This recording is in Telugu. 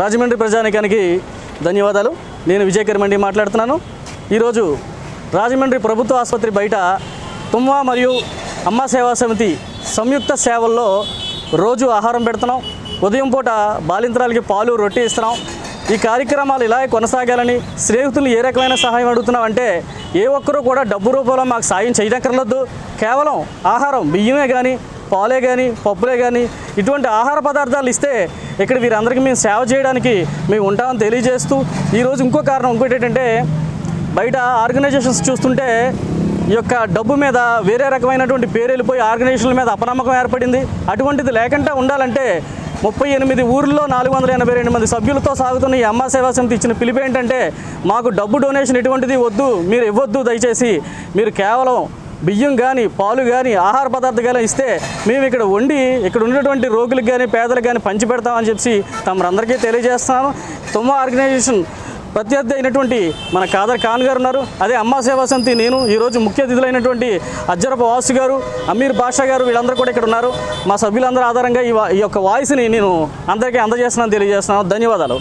రాజమండ్రి ప్రజానికానికి ధన్యవాదాలు. నేను విజయకర్మండి మాట్లాడుతున్నాను. ఈరోజు రాజమండ్రి ప్రభుత్వ ఆసుపత్రి బయట తుమ్మా మరియు అమ్మ సేవా సమితి సంయుక్త సేవల్లో రోజు ఆహారం పెడుతున్నాం. ఉదయం పూట బాలింతరాలకి పాలు రొట్టె ఇస్తున్నాం. ఈ కార్యక్రమాలు ఇలా కొనసాగాలని స్నేహితులు ఏ రకమైన సహాయం అడుగుతున్నాం అంటే ఏ ఒక్కరూ కూడా డబ్బు రూపంలో మాకు సాయం చేయనక్కర్లేదు. కేవలం ఆహారం బియ్యమే కానీ పాలే కానీ పప్పులే కానీ ఇటువంటి ఆహార పదార్థాలు ఇస్తే ఇక్కడ వీరందరికీ మేము సేవ చేయడానికి మేము ఉంటామని తెలియజేస్తూ ఈరోజు ఇంకో కారణం ఇంకోటి ఏంటంటే బయట ఆర్గనైజేషన్స్ చూస్తుంటే ఈ యొక్క డబ్బు మీద వేరే రకమైనటువంటి పేరు వెళ్ళిపోయి ఆర్గనైజేషన్ల మీద అపనమ్మకం ఏర్పడింది. అటువంటిది లేకుండా ఉండాలంటే ముప్పై ఎనిమిది ఊర్లో నాలుగు వందల ఎనభై రెండు మంది సభ్యులతో సాగుతున్న ఈ అమ్మ సేవా సమితి ఇచ్చిన పిలుపు ఏంటంటే మాకు డబ్బు డొనేషన్ ఎటువంటిది వద్దు మీరు ఇవ్వద్దు దయచేసి మీరు కేవలం బియ్యం కానీ పాలు కానీ ఆహార పదార్థాలు కానీ ఇస్తే మేము ఇక్కడ వండి ఇక్కడ ఉన్నటువంటి రోగులకు కానీ పేదలకు కానీ పంచి పెడతామని చెప్పి తమరందరికీ తెలియజేస్తున్నాను. తుమ్మ ఆర్గనైజేషన్ ప్రత్యర్థి అయినటువంటి మన కాదర్ ఖాన్ గారు ఉన్నారు. అదే అమ్మా సేవా సమితి నేను ఈరోజు ముఖ్య అతిథులైనటువంటి అజ్జరపు వాసు గారు అమీర్ బాషా గారు వీళ్ళందరూ కూడా ఇక్కడ ఉన్నారు. మా సభ్యులందరూ ఆధారంగా ఈ ఈ యొక్క వాయిస్ని నేను అందరికీ అందజేస్తున్నాను తెలియజేస్తున్నాను. ధన్యవాదాలు.